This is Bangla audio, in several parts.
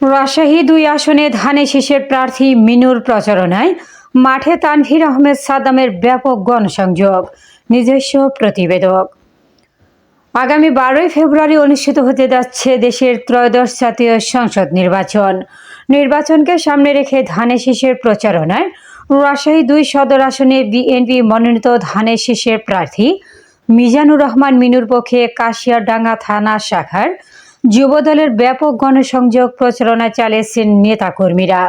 রাজশাহী দুই আসনে ধানে শীষের প্রার্থী মিনুর প্রচারণায় মাঠে তানভীর আহমেদ সাদামের ব্যাপক গণসংযোগ, নিজস্ব প্রতিবেদক। আগামী বারোই ফেব্রুয়ারি অনুষ্ঠিত হতে যাচ্ছে দেশের ত্রয়োদশ জাতীয় সংসদ নির্বাচন। নির্বাচনকে সামনে রেখে ধানে শীষের প্রচারণায় রাজশাহী দুই সদর আসনে বিএনপি মনোনীত ধানের শীষের প্রার্থী মিজানুর রহমান মিনুর পক্ষে কাশিয়ারডাঙ্গা থানা শাখার যুবদলের ব্যাপক গণসংযোগ প্রচারণা চালিয়েছেন নেতাকর্মীরা।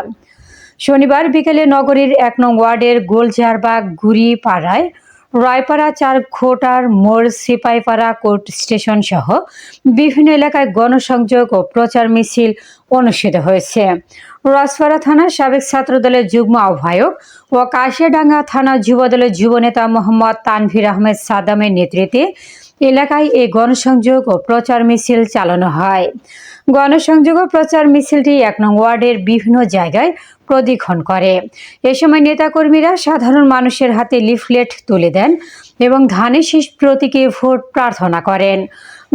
শনিবার বিকেলে নগরীর এক নং ওয়ার্ডের গোলজারবাগ গুড়িপাড়ায় রায়পাড়া চার খোটার মোড়, সিপাইপাড়া কোর্ট স্টেশন সহ বিভিন্ন এলাকায় গণসংযোগ ও প্রচার মিছিল অনুষ্ঠিত হয়েছে। রাজপাড়া থানার সাবেক ছাত্রদলের যুগ্ম আহ্বায়ক ও কাশিয়াডাঙ্গা থানা যুবদলের যুবনেতা মোহাম্মদ তানভীর আহমেদ সাদামের নেতৃত্বে এলাকায় এই গণসংযোগ ও প্রচার মিছিল চালানো হয়। গণসংযোগ প্রচার মিছিলটি এক নং ওয়ার্ডের বিভিন্ন জায়গায় প্রদীক্ষণ করে। এ সময় নেতাকর্মীরা সাধারণ মানুষের হাতে লিফলেট তুলে দেন এবং ধানের শীষ প্রতীকে ভোট প্রার্থনা করেন।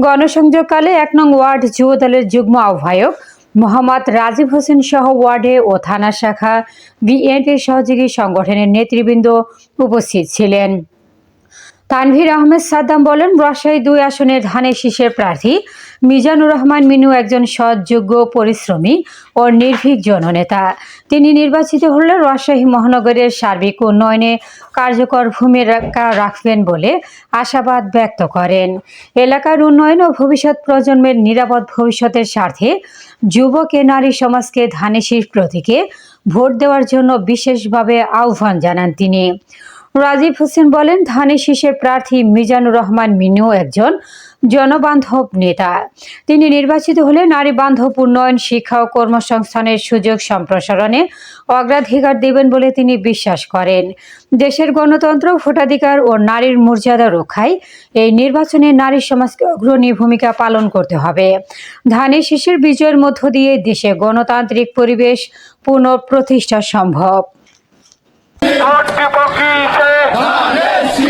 গণসংযোগকালে এক নং ওয়ার্ড যুব দলের যুগ্ম আহ্বায়ক মোহাম্মদ রাজীব হোসেন সহ ওয়ার্ডে ও থানা শাখা বিএনপির সহযোগী সংগঠনের নেতৃবৃন্দ উপস্থিত ছিলেন। তানভীর আহমেদ সাদ্দাম বলেন, রাজশাহী দুই আসনের ধানের শীষের প্রার্থী মিজানুর রহমান মিনু একজন সৎযোগ্য পরিশ্রমী ও নির্ভীক জননেতা। তিনি নির্বাচিত হলে রাজশাহী মহানগরের সার্বিক উন্নয়নে কার্যকর ভূমিকা রাখবেন বলে আশাবাদ ব্যক্ত করেন। এলাকার উন্নয়ন ও ভবিষ্যৎ প্রজন্মের নিরাপদ ভবিষ্যতের স্বার্থে যুবক নারী সমাজকে ধানের শীষ প্রতীকে ভোট দেওয়ার জন্য বিশেষভাবে আহ্বান জানান তিনি। রাজীব হোসেন বলেন ধানে শীষের প্রার্থী মিজানুর রহমান মিনু একজন জনবান্ধব নেতা। তিনি নির্বাচিত হলে নারী বান্ধব উন্নয়ন শিক্ষা ও কর্মসংস্থানের সুযোগ সম্প্রসারণে অগ্রাধিকার দেবেন বলে তিনি বিশ্বাস করেন। দেশের গণতন্ত্র, ভোটাধিকার ও নারীর মর্যাদা রক্ষায় এই নির্বাচনে নারী সমাজকে অগ্রণী ভূমিকা পালন করতে হবে। ধানে শীষের বিজয়ের মধ্য দিয়ে দেশে গণতান্ত্রিক পরিবেশ পুনঃপ্রতিষ্ঠা সম্ভব। ভোটটি বকিছে যাই